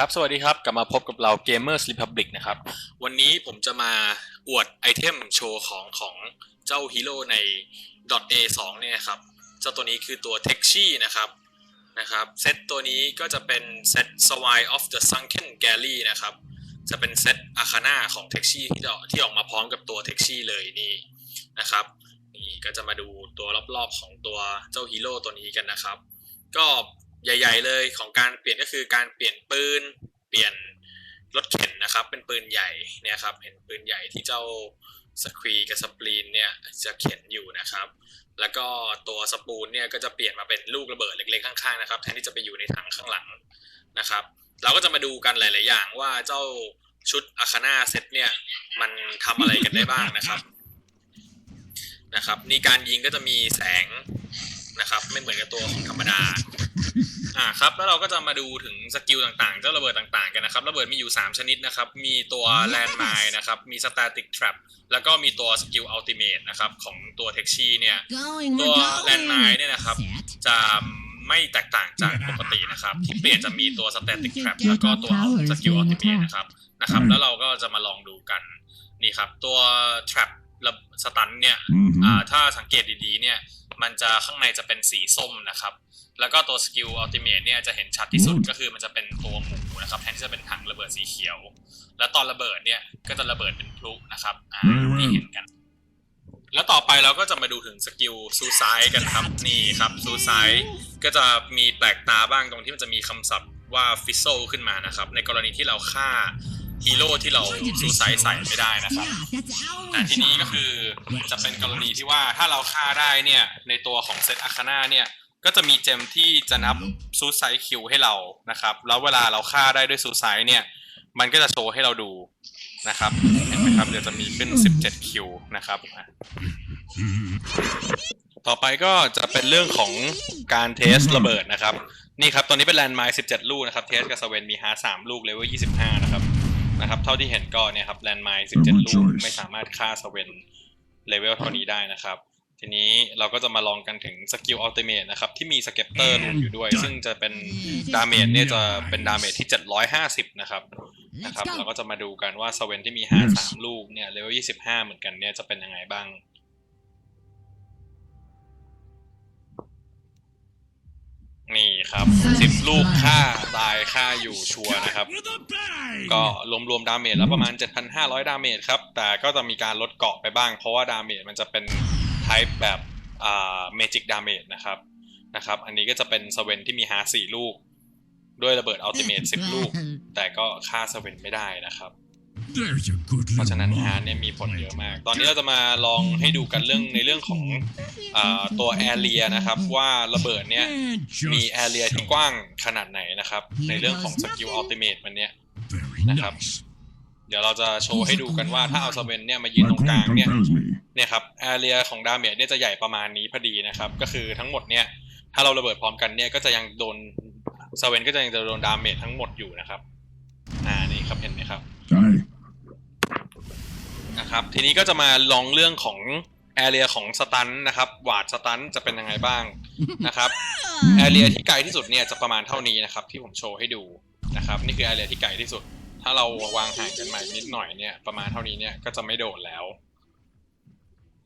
ครับ สวัสดีครับ กลับมาพบกับเรา Gamers Republic นะครับ วันนี้ผมจะมาอวดไอเทมโชว์ของของเจ้าฮีโร่ใน .a2 เนี่ยครับ เจ้าตัวนี้คือตัว t e x h i นะครับ นะครับ เซตตัวนี้ก็จะเป็นเซต Swine of the Sunken Galley นะครับ จะเป็นเซตอาคาน่าของ t e x h i ที่ออกที่ออกมาพร้อมกับตัว t e x h i เลยนี่นะครับ นี่ก็จะมาดูตัวรอบๆของตัวเจ้าฮีโร่ตัวนี้กันนะครับ ก็ ใหญ่ ๆ เลยของการเปลี่ยนก็คือการเปลี่ยนปืน เปลี่ยนรถเข็นนะครับ เป็นปืนใหญ่เนี่ยครับเห็นปืนใหญ่ที่เจ้าสครีกับสปรีนเนี่ยจะเข็นอยู่นะครับ แล้วก็ตัวสปูนเนี่ยก็จะเปลี่ยนมาเป็นลูกระเบิดเล็กๆข้างๆนะครับแทนที่จะไปอยู่ในถังข้างหลังนะครับ เราก็จะมาดูกันหลายๆอย่างว่าเจ้าชุดอาคาน่าเซตเนี่ยมันทำอะไรกันได้บ้างนะครับนะครับนี่การยิงก็จะมีแสงนะครับ ไม่เหมือนกับตัวของธรรมดา อ่าครับ แล้วเราก็จะมาดูถึงสกิลต่างๆ เจ้าระเบิดต่างๆกันนะครับ ระเบิดมีอยู่ 3 ชนิดนะครับ มีตัวแลนด์ i ม e นะครับ มีส t a ติกทรั p แล้วก็มีตัวสกิลอัลติเมทนะครับ ของตัวเท็กชีเนี่ย Going, ตัว we're แลนด์ i ม e เนี่ยนะครับ Set. จะไม่แตกต่างจากปกตินะครับ ที่เปลี่ยนจะมีตัวส t a ติกทรั p แล้วก็ตัวสกิลอัลติเมทนะครับนะครับ แล้วเราก็จะมาลองดูกันนี่ครับ ตัว trap สตันเนี่ยอ่าถ้าสังเกตดีๆเนี่ย มันจะข้างในจะเป็นสีส้มนะครับ แล้วก็ตัวสกิลอัลติเม e เนี่ยจะเห็นชัดที่สุดอืมก็คือมันจะเป็นตัวหมูนะครับแทนที่จะเป็นถังระเบิดสีเขียว แล้วตอนระเบิดเนี่ยก็จะระเบิดเป็นพลุนะครับอ่า Right, right. ที่เห็นกัน แล้วต่อไปเราก็จะมาดูถึงสกิลซูซายกันครับนี่ครับซูซายก็จะมีแปลกตาบ้างตรงที่มันจะมีคำศัพท์ว่าฟิโซขึ้นมานะครับ ในกรณีที่เราฆ่า ฮีโร่ที่เราซูซายใส่ไม่ได้นะครับ Yeah, that's our แต่ทีนี้ก็คือจะเป็นกรณีที่ว่าถ้าเราฆ่าได้เนี่ย ในตัวของเซตอาคาน่าเนี่ยก็จะมีเจมที่จะนับซูซายคิวให้เรานะครับ แล้วเวลาเราฆ่าได้ด้วยซูซายเนี่ย มันก็จะโชว์ให้เราดูนะครับ เห็นไหมครับ เดี๋ยวจะมีขึ้น 17 คิวนะครับอะต่อไปก็จะเป็นเรื่องของการเทสระเบิดนะครับ นี่ครับ ตอนนี้เป็นแลนด์ไมล์17 ลูกนะครับ เทสกับสเวนมีฮาร์3ลูกเลเวล25 นะครับ นะครับ เท่าที่เห็นก็เนี่ยครับแลนด์ไมล์17 ลูกไม่สามารถฆ่าสเวนเลเวลเท่านี้ได้นะครับ ทีนี้เราก็จะมาลองกันถึงสกิลอัลติเมทนะครับ ที่มีสเก็ปเตอร์รวมอยู่ด้วย ซึ่งจะเป็นดาเมจเนี่ยจะเป็นดาเมจที่ 750 นะครับนะ Let's ครับ go. เราก็จะมาดูกันว่าสเวนที่มี 53 ลูกเนี่ยเลเวล 25 เหมือนกันเนี่ยจะเป็นยังไงบ้าง นี่ครับ10ลูกค่าตายค่าอยู่ชัวร์นะครับ ก็รวมๆดาเมจแล้วประมาณ 7,500 ดาเมจครับ แต่ก็จะมีการลดเกาะไปบ้าง เพราะว่าดาเมจมันจะเป็นไทป์แบบอ่าเมจิกดาเมจนะครับนะครับ อันนี้ก็จะเป็นสเวนที่มีฮาร์4ลูก ด้วยระเบิดอัลติเมท10ลูก แต่ก็ฆ่าสเวนไม่ได้นะครับ เพราะฉะนั้นฮาร์เนี่ยมีผลเยอะมาก ตอนนี้เราจะมาลองให้ดูกันเรื่องในเรื่องของอตัวแอเรียนะครับ ว่าระเบิดเนี่ยมีแอเรียที่กว้างขนาดไหนนะครับ ในเรื่องของสกิลอัลติเมทมันเนี่ยนะครับเดี๋ยวเราจะโชว์ให้ดูกันว่าถ้าเอาสเวนเนี่ยมายืนตรงกลางเนี่ยเนี่ยครับแอเรียของดาเมจเนี่ยจะใหญ่ประมาณนี้พอดีนะครับ ก็คือทั้งหมดเนี่ยถ้าเราระเบิดพร้อมกันเนี่ยก็จะยังโดนสเวนก็จะยังจะโดนดาเมจทั้งหมดอยู่นะครับ อ่านี่ครับเห็นไหมครับ Aye. นะครับ ทีนี้ก็จะมาลองเรื่องของแอเรียของสตันนะครับวาดสตันจะเป็นยังไงบ้างนะครับแอเรียที่ไกลที่สุดเนี่ยจะประมาณเท่านี้นะครับที่ผมโชว์ให้ดูนะครับ นี่คือแอเรียที่ไกลที่สุด ถ้าเราวางห่างกันมาอีกนิดหน่อยเนี่ยประมาณเท่านี้เนี่ยก็จะไม่โดนแล้ว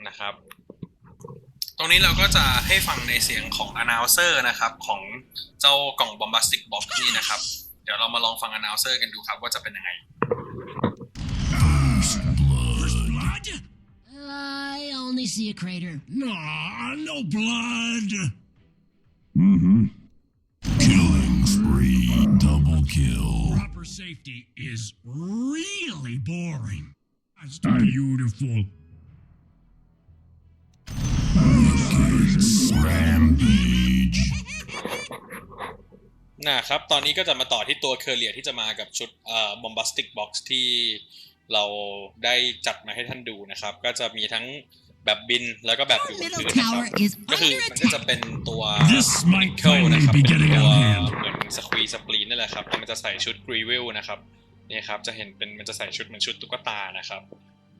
นะครับ ตรงนี้เราก็จะให้ฟังในเสียงของ announcer นะครับ ของเจ้ากล่อง bombastic box นี่นะครับ เดี๋ยวเรามาลองฟัง announcer กันดูครับว่าจะเป็นยังไง I only see a crater. Nah, no blood. Mm-hmm. Killing spree, double kill. Proper safety is really boring. That's Aye. beautiful. Rampage. นะครับ ตอนนี้ก็จะมาต่อที่ตัวเคอร์เลียที่จะมากับชุดเอ่อ bombastic box ที่ เราได้จัดมาให้ท่านดูนะครับ ก็จะมีทั้งแบบบินแล้วก็แบบอยู่บน Middle พื้นนะครับ tower is ก็คือ under มันก็จะ attack. เป็นตัว This might เคิล finally นะครับ be เป็น getting ตัว out of hand. เหมือนสควีสปลีนนั่นแหละครับแล้วมันจะใส่ชุดกรีวิลนะครับนี่ครับจะเห็นเป็นมันจะใส่ชุดเหมือนชุดตุ๊กตานะครับ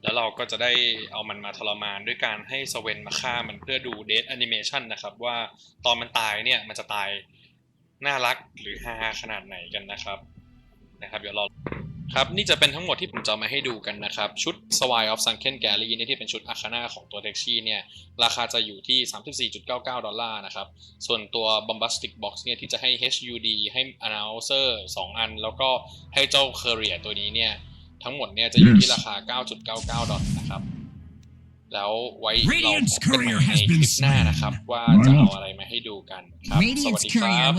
แล้วเราก็จะได้เอามันมาทรมานด้วยการให้สเวนมาฆ่ามันเพื่อดูเดทแอนิเมชันนะครับ ว่าตอนมันตายเนี่ยมันจะตายน่ารักหรือฮาขนาดไหนกันนะครับนะครับ เดี๋ยวรอ ครับนี่จะเป็นทั้งหมดที่ผมจะเอามาให้ดูกันนะครับ ชุด Swine of Sunken Galley เนี่ยที่เป็นชุดอาคาน่าของตัวเท็กซี่เนี่ยราคาจะอยู่ที่ 34.99 ดอลลาร์นะครับ ส่วนตัว Bombastic Box เนี่ยที่จะให้ HUD ให้ Announcer 2 อัน แล้วก็ให้เจ้า Courier ตัวนี้เนี่ย ทั้งหมดเนี่ยจะอยู่ที่ราคา 9.99 ดอลลาร์นะครับ แล้วไว้เราพบกันใหม่ในคลิปหน้านะครับ ว่าจะเอาอะไรมาให้ดูกันครับสวัส Radiant's ดีครั courier บ